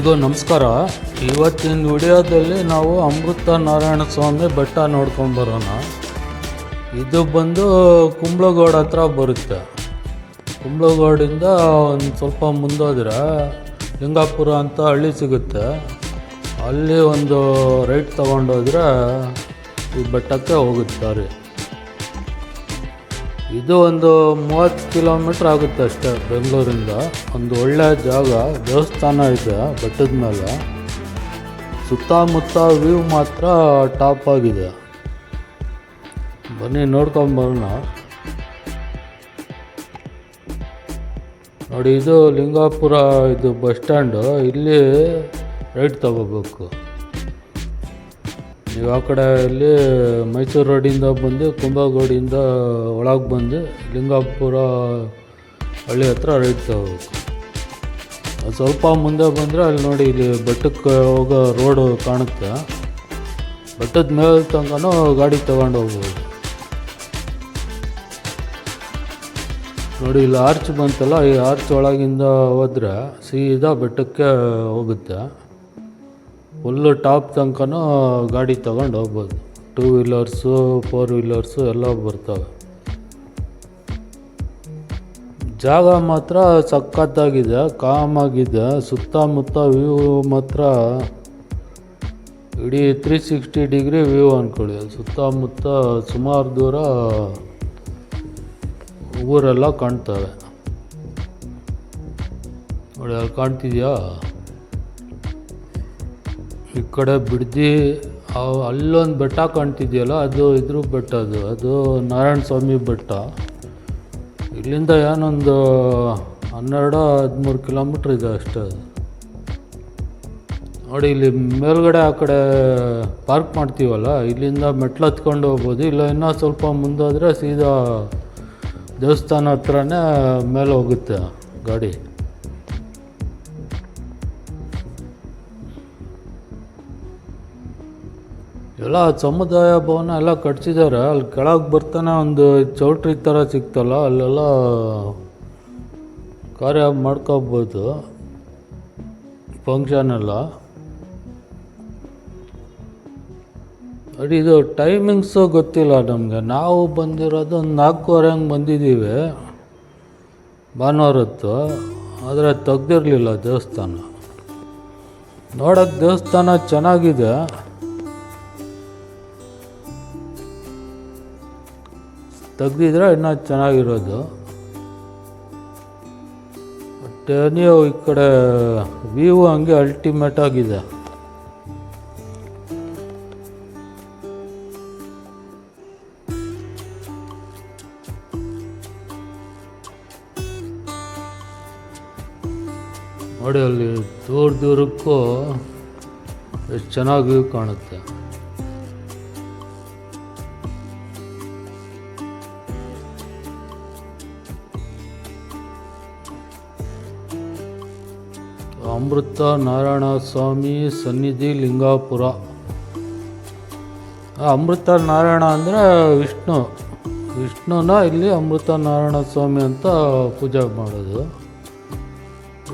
ಎಲ್ರಿಗೂ ನಮಸ್ಕಾರ. ಇವತ್ತಿನ ವಿಡಿಯೋದಲ್ಲಿ ನಾವು ಅಮೃತ ನಾರಾಯಣ ಸ್ವಾಮಿ ಬೆಟ್ಟ ನೋಡ್ಕೊಂಡು ಬರೋಣ. ಇದು ಬಂದು ಕುಂಬ್ಳಗೋಡ್ ಹತ್ರ ಬರುತ್ತೆ. ಕುಂಬ್ಳಗೋಡಿಂದ ಒಂದು ಸ್ವಲ್ಪ ಮುಂದೋದ್ರೆ ಲಿಂಗಾಪುರ ಅಂತ ಹಳ್ಳಿ ಸಿಗುತ್ತೆ. ಅಲ್ಲಿ ಒಂದು ರೈಟ್ ತೊಗೊಂಡೋದ್ರೆ ಈ ಬೆಟ್ಟಕ್ಕೆ ಹೋಗುತ್ತೆ ದಾರಿ ಇದು ಒಂದು ಮೂವತ್ತು ಕಿಲೋಮೀಟ್ರ್ ಆಗುತ್ತೆ ಅಷ್ಟೇ ಬೆಂಗಳೂರಿಂದ. ಒಂದು ಒಳ್ಳೆ ಜಾಗ, ದೇವಸ್ಥಾನ ಇದೆ ಬೆಟ್ಟದ ಮೇಲೆ. ಸುತ್ತಮುತ್ತ ವ್ಯೂ ಮಾತ್ರ ಟಾಪ್ ಆಗಿದೆ. ಬನ್ನಿ ನೋಡ್ಕೊಂಬರೋಣ ನೋಡಿ, ಇದು ಲಿಂಗಾಪುರ ಇದು ಬಸ್ ಸ್ಟ್ಯಾಂಡು. ಇಲ್ಲಿ ರೈಟ್ ತಗೋಬೇಕು. ಆ ಕಡೆ ಇಲ್ಲಿ ಮೈಸೂರು ರೋಡಿಂದ ಬಂದು ಕುಂಭಗೋಡಿಯಿಂದ ಒಳಗೆ ಬಂದು ಲಿಂಗಾಪುರ ಹಳ್ಳಿ ಹತ್ರ ರೈಟ್ ತಗೋಬೇಕು ಅದು ಸ್ವಲ್ಪ ಮುಂದೆ ಬಂದರೆ ಅಲ್ಲಿ ನೋಡಿ ಇಲ್ಲಿ ಬೆಟ್ಟಕ್ಕೆ ಹೋಗೋ ರೋಡು ಕಾಣುತ್ತೆ. ಬೆಟ್ಟದ ಮೇಲೆ ತನಕನೂ ಗಾಡಿ ತಗೊಂಡು ಹೋಗ್ಬೋದು. ನೋಡಿ, ಇಲ್ಲಿ ಆರ್ಚ್ ಬಂತಲ್ಲ, ಈ ಆರ್ಚ್ ಒಳಗಿಂದ ಹೋದ್ರೆ ಸೀದಾ ಬೆಟ್ಟಕ್ಕೆ ಹೋಗುತ್ತೆ. ಫುಲ್ಲು ಟಾಪ್ ತನಕನೂ ಗಾಡಿ ತೊಗೊಂಡು ಹೋಗ್ಬೋದು. ಟೂ ವೀಲರ್ಸು ಫೋರ್ ವೀಲರ್ಸು ಎಲ್ಲ ಬರ್ತವೆ. ಜಾಗ ಮಾತ್ರ ಸಖತ್ತಾಗಿದೆ ಕಾಮಾಗಿದೆ ಸುತ್ತಮುತ್ತ ವ್ಯೂ ಮಾತ್ರ ಇಡೀ ತ್ರೀ ಸಿಕ್ಸ್ಟಿ ಡಿಗ್ರಿ ವ್ಯೂ ಅಂದ್ಕೊಳ್ಳಿ ಸುತ್ತಮುತ್ತ ಸುಮಾರು ದೂರ ಊರೆಲ್ಲ ಕಾಣ್ತವೆ. ನೋಡಿ, ಅಲ್ಲಿ ಕಾಣ್ತಿದ್ಯಾ? ಈ ಕಡೆ ಬಿಡ್ದಿ ಅಲ್ಲೊಂದು ಬೆಟ್ಟ ಕಾಣ್ತಿದೆಯಲ್ಲ, ಅದು ಇದ್ರ ಬೆಟ್ಟ ಅದು. ಅದು ನಾರಾಯಣ ಸ್ವಾಮಿ ಬೆಟ್ಟ. ಇಲ್ಲಿಂದ ಏನೊಂದು ಹನ್ನೆರಡು, ಹದಿಮೂರು ಕಿಲೋಮೀಟ್ರ್ ಇದೆ ಅಷ್ಟೇ ಅದು. ನೋಡಿ, ಇಲ್ಲಿ ಮೇಲ್ಗಡೆ ಆ ಕಡೆ ಪಾರ್ಕ್ ಮಾಡ್ತೀವಲ್ಲ, ಇಲ್ಲಿಂದ ಮೆಟ್ಲು ಹತ್ಕೊಂಡು ಹೋಗ್ಬೋದು. ಇಲ್ಲ, ಇನ್ನೂ ಸ್ವಲ್ಪ ಮುಂದೋದ್ರೆ ಸೀದಾ ದೇವಸ್ಥಾನ ಹತ್ರನೇ ಮೇಲೆ ಹೋಗುತ್ತೆ ಗಾಡಿ. ಎಲ್ಲ ಸಮುದಾಯ ಭವನ ಎಲ್ಲ ಕಟ್ಸಿದ್ದಾರೆ. ಅಲ್ಲಿ ಕೆಳಗೆ ಬರ್ತಾನೆ ಒಂದು ಚೌಟ್ರಿ ಥರ ಸಿಕ್ತಲ್ಲ, ಅಲ್ಲೆಲ್ಲ ಕಾರ್ಯ ಮಾಡ್ಕೋಬೋದು. ಫಂಕ್ಷನ್ ಎಲ್ಲ. ಅಡಿ ಇದು ಟೈಮಿಂಗ್ಸು ಗೊತ್ತಿಲ್ಲ ನಮಗೆ. ನಾವು ಬಂದಿರೋದು ಒಂದು ನಾಲ್ಕೂವರೆ ಹಂಗೆ ಬಂದಿದ್ದೀವಿ. ಭಾನುವಾರ ಹೊತ್ತು. ಆದರೆ ತೆಗ್ದಿರಲಿಲ್ಲ ದೇವಸ್ಥಾನ. ನೋಡೋಕ್ಕೆ ದೇವಸ್ಥಾನ ಚೆನ್ನಾಗಿದೆ. ತೆಗ್ದಿದ್ರೆ ಇನ್ನೂ ಚೆನ್ನಾಗಿರೋದು. ಬಟ್ ನೀವು ಈ ಕಡೆ ವ್ಯೂ ಹಂಗೆ ಅಲ್ಟಿಮೇಟ್ ಆಗಿದೆ. ನೋಡಿ ಅಲ್ಲಿ ದೂರ ದೂರಕ್ಕೂ ಎಷ್ಟು ಚೆನ್ನಾಗಿ ಕಾಣುತ್ತೆ. ಅಮೃತ ನಾರಾಯಣ ಸ್ವಾಮಿ ಸನ್ನಿಧಿ ಲಿಂಗಾಪುರ. ಅಮೃತ ನಾರಾಯಣ ಅಂದರೆ ವಿಷ್ಣು. ವಿಷ್ಣುನ ಇಲ್ಲಿ ಅಮೃತ ನಾರಾಯಣ ಸ್ವಾಮಿ ಅಂತ ಪೂಜೆ ಮಾಡೋದು.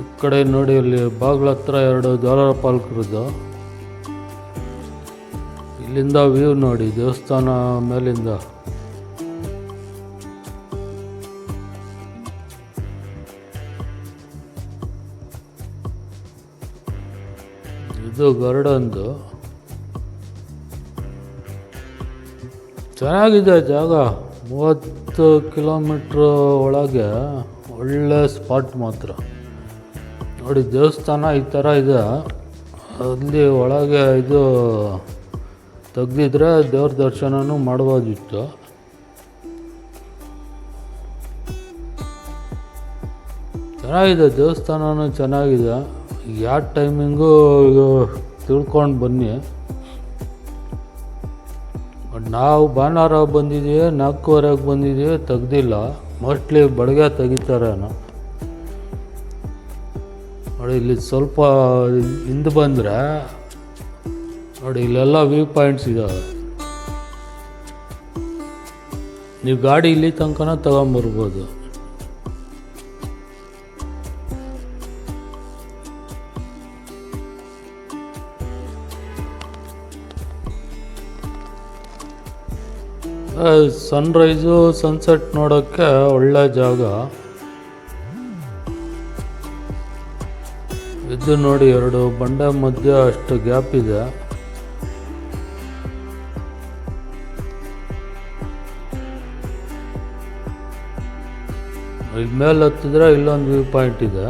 ಈ ಕಡೆ ನೋಡಿ ಇಲ್ಲಿ ಬಾಗ್ಲ ಹತ್ರ ಎರಡು ದ್ವಾರ ಪಾಲ್ಕರದ್ದು ಇಲ್ಲಿಂದ ವ್ಯೂ ನೋಡಿ ದೇವಸ್ಥಾನ ಮೇಲಿಂದ. ಇದು ಗರುಡಂದು. ಚೆನ್ನಾಗಿದೆ ಜಾಗ. ಮೂವತ್ತು ಕಿಲೋಮೀಟ್ರ್ ಒಳಗೆ ಒಳ್ಳೆ ಸ್ಪಾಟ್ ಮಾತ್ರ. ನೋಡಿ, ದೇವಸ್ಥಾನ ಈ ಥರ ಇದೆ. ಅಲ್ಲಿ ಒಳಗೆ ಇದು ತೆಗೆದಿದ್ರೆ ದೇವ್ರ ದರ್ಶನವೂ ಮಾಡ್ಬೋದಿತ್ತು. ಚೆನ್ನಾಗಿದೆ ದೇವಸ್ಥಾನವೂ ಚೆನ್ನಾಗಿದೆ. ಯಾವ ಟೈಮಿಂಗು ತಿಳ್ಕೊಂಡು ಬನ್ನಿ. ನಾವು ಭಾನುವಾರ ಬಂದಿದ್ದೀವಿ ನಾಲ್ಕೂವರೆಗೆ ಬಂದಿದ್ದೀವಿ ತೆಗ್ದಿಲ್ಲ. ಮೋಸ್ಟ್ಲಿ ಬೆಳಗ್ಗೆ ತೆಗಿತಾರೇನೋ ನೋಡಿ, ಇಲ್ಲಿ ಸ್ವಲ್ಪ ಹಿಂದೆ ಬಂದರೆ, ನೋಡಿ, ಇಲ್ಲೆಲ್ಲ ವ್ಯೂ ಪಾಯಿಂಟ್ಸ್ ಇದ್ದಾವೆ ನೀವು ಗಾಡಿ ಇಲ್ಲಿ ತನಕನ ತಗೊಂಬರ್ಬೋದು. ಸನ್ರೈಸು ಸನ್ಸೆಟ್ ನೋಡೋಕ್ಕೆ ಒಳ್ಳೆ ಜಾಗ. ಇದು ನೋಡಿ ಎರಡು ಬಂಡೆ ಮಧ್ಯೆ ಅಷ್ಟು ಗ್ಯಾಪ್ ಇದೆ. ಇಲ್ಲಿ ಮೇಲೆ ಹತ್ತಿದ್ರೆ ಇಲ್ಲೊಂದು ವ್ಯೂ ಪಾಯಿಂಟ್ ಇದೆ.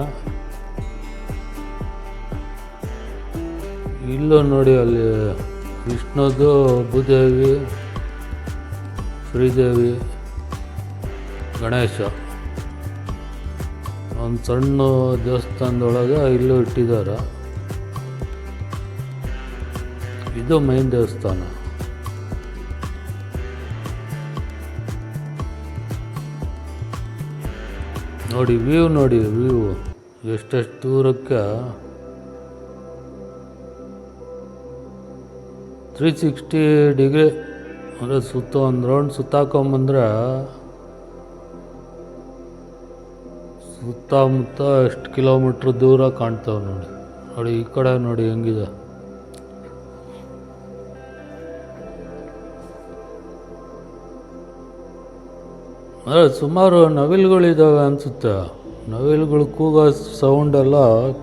ಇಲ್ಲೂ ನೋಡಿ ಅಲ್ಲಿ ವಿಷ್ಣುದು ಭೂದೇವಿ. ಶ್ರೀದೇವಿ, ಗಣೇಶ. ಒಂದು ಸಣ್ಣ ದೇವಸ್ಥಾನದೊಳಗೆ ಇಲ್ಲೂ ಇಟ್ಟಿದ್ದಾರೆ. ಇದು ಮೈನ್ ದೇವಸ್ಥಾನ. ನೋಡಿ ವ್ಯೂ ನೋಡಿ ವ್ಯೂ ಎಷ್ಟೆಷ್ಟು ದೂರಕ್ಕೆ? ತ್ರೀ ಸಿಕ್ಸ್ಟಿ ಡಿಗ್ರಿ ಅಂದರೆ ಸುತ್ತ ಒಂದು ರೌಂಡ್ ಸುತ್ತಾಕೊಂಬಂದ್ರೆ ಸುತ್ತಮುತ್ತ ಎಷ್ಟು ಕಿಲೋಮೀಟ್ರ್ ದೂರ ಕಾಣ್ತಾವೆ ನೋಡಿ. ನೋಡಿ ಈ ಕಡೆ ನೋಡಿ ಹೆಂಗಿದೆ. ಅಂದರೆ ಸುಮಾರು ನವಿಲುಗಳಿದ್ದಾವೆ ಅನಿಸುತ್ತೆ. ನವಿಲುಗಳು ಕೂಗೋ ಸೌಂಡೆಲ್ಲ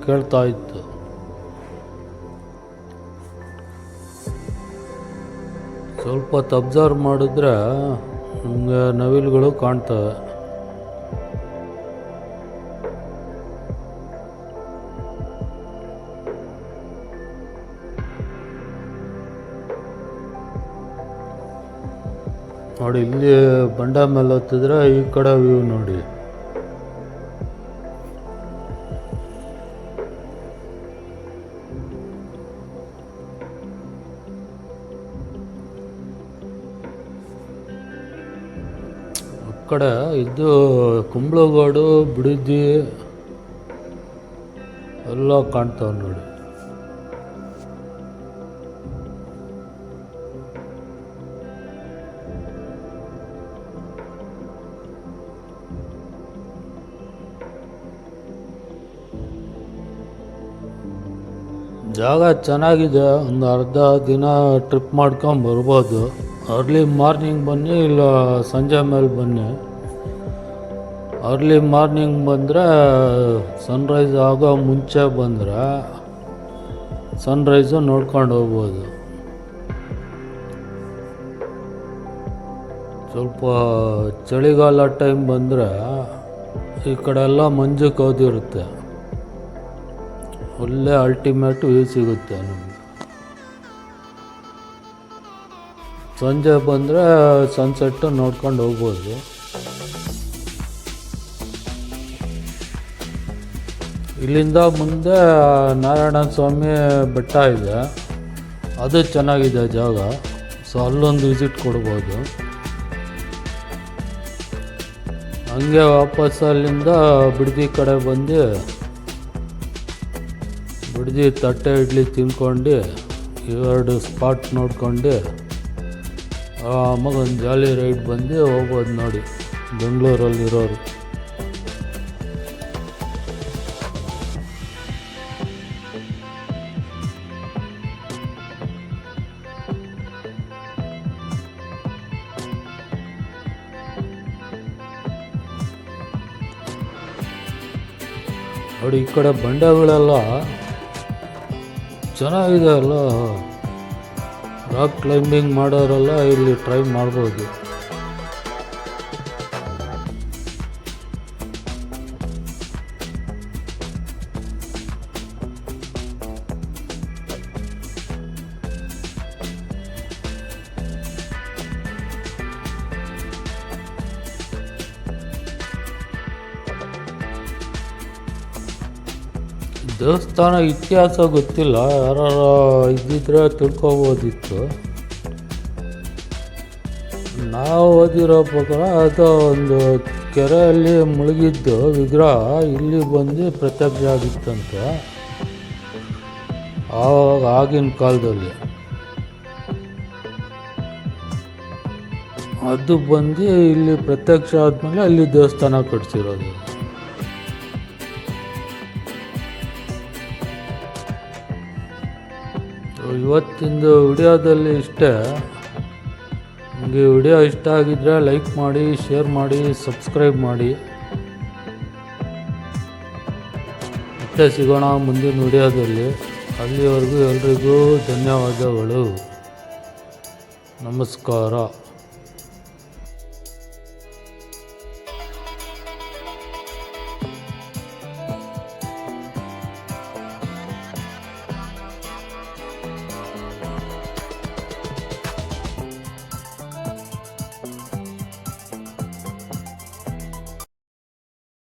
ಕೇಳ್ತಾ ಇತ್ತು. ಸ್ವಲ್ಪ ಅಬ್ಸರ್ವ್ ಮಾಡಿದ್ರೆ ನಮಗೆ ನವಿಲುಗಳು ಕಾಣ್ತವೆ. ನೋಡಿ, ಇಲ್ಲಿ ಬಂಡ ಮೇಲೆ ಹತ್ತಿದ್ರೆ ಈ ಕಡೆ ವ್ಯೂ ನೋಡಿ. ಕಡೆ ಇದು ಕುಂಬಳಗೋಡು, ಬಿಡುದಿ, ಎಲ್ಲ ಕಾಣ್ತಾವೆ ನೋಡಿ. ಜಾಗ ಚೆನ್ನಾಗಿದೆ. ಒಂದು ಅರ್ಧ ದಿನ ಟ್ರಿಪ್ ಮಾಡ್ಕೊಂಡು ಬರ್ಬೋದು. ಅರ್ಲಿ ಮಾರ್ನಿಂಗ್ ಬನ್ನಿ ಇಲ್ಲ ಸಂಜೆ ಮೇಲೆ ಬನ್ನಿ. ಅರ್ಲಿ ಮಾರ್ನಿಂಗ್ ಬಂದರೆ ಸನ್ರೈಸ್ ಆಗೋ ಮುಂಚೆ ಬಂದರೆ ಸನ್ರೈಸು ನೋಡ್ಕೊಂಡು ಹೋಗ್ಬೋದು. ಸ್ವಲ್ಪ ಚಳಿಗಾಲ ಟೈಮ್ ಬಂದರೆ ಈ ಕಡೆ ಎಲ್ಲ ಮಂಜು ಕೌದಿರುತ್ತೆ ಒಳ್ಳೆ ಅಲ್ಟಿಮೇಟ್ ವ್ಯೂ ಸಿಗುತ್ತೆ ನಮಗೆ. ಸಂಜೆ ಬಂದರೆ ಸನ್ಸೆಟ್ಟು ನೋಡ್ಕೊಂಡು ಹೋಗ್ಬೋದು. ಇಲ್ಲಿಂದ ಮುಂದೆ ನಾರಾಯಣ ಸ್ವಾಮಿ ಬೆಟ್ಟ ಇದೆ. ಅದು ಚೆನ್ನಾಗಿದೆ ಜಾಗ. ಸೊ ಅಲ್ಲೊಂದು ವಿಸಿಟ್ ಕೊಡ್ಬೋದು. ಹಂಗೆ ವಾಪಸ್ ಅಲ್ಲಿಂದ ಬಿಡದಿ ಕಡೆ ಬಂದು ಬಿಡದಿ ತಟ್ಟೆ ಇಡ್ಲಿ ತಿನ್ಕೊಂಡು ಎರಡು ಸ್ಪಾಟ್ ನೋಡ್ಕೊಂಡು ಒಂದು ಜಾಲಿ ರೈಡ್ ಬಂದು ಹೋಗೋದು ನೋಡಿ ಬೆಂಗಳೂರಲ್ಲಿರೋರು. ನೋಡಿ ಈ ಕಡೆ ಬಂಡೆಗಳೆಲ್ಲ ಚೆನ್ನಾಗಿದೆ ಅಲ್ಲ. ರಾಕ್ ಕ್ಲೈಂಬಿಂಗ್ ಮಾಡೋರೆಲ್ಲ ಇಲ್ಲಿ ಟ್ರೈ ಮಾಡ್ಬೋದು. ದೇವಸ್ಥಾನ ಇತಿಹಾಸ ಗೊತ್ತಿಲ್ಲ ಯಾರು ಇದ್ದಿದ್ರೆ ತಿಳ್ಕೊಬೋದಿತ್ತು. ನಾವು ಓದಿರೋ ಪ್ರಕಾರ ಅದು ಒಂದು ಕೆರೆಯಲ್ಲಿ ಮುಳುಗಿದ್ದು ವಿಗ್ರಹ ಇಲ್ಲಿ ಬಂದು ಪ್ರತ್ಯಕ್ಷ ಆಗಿತ್ತಂತೆ. ಆವಾಗ ಆಗಿನ ಕಾಲದಲ್ಲಿ. ಅದು ಬಂದು ಇಲ್ಲಿ ಪ್ರತ್ಯಕ್ಷ ಆದಮೇಲೆ ಅಲ್ಲಿ ದೇವಸ್ಥಾನ ಕಟ್ಸಿರೋದು. ಇವತ್ತಿಂದು ವಿಡಿಯೋದಲ್ಲಿ ಇಷ್ಟೇ. ನಿಮಗೆ ವಿಡಿಯೋ ಇಷ್ಟ ಆಗಿದ್ದರೆ ಲೈಕ್ ಮಾಡಿ, ಶೇರ್ ಮಾಡಿ, ಸಬ್ಸ್ಕ್ರೈಬ್ ಮಾಡಿ. ಮತ್ತೆ ಸಿಗೋಣ ಮುಂದಿನ ವಿಡಿಯೋದಲ್ಲಿ. ಅಲ್ಲಿವರೆಗೂ ಎಲ್ರಿಗೂ ಧನ್ಯವಾದಗಳು. ನಮಸ್ಕಾರ.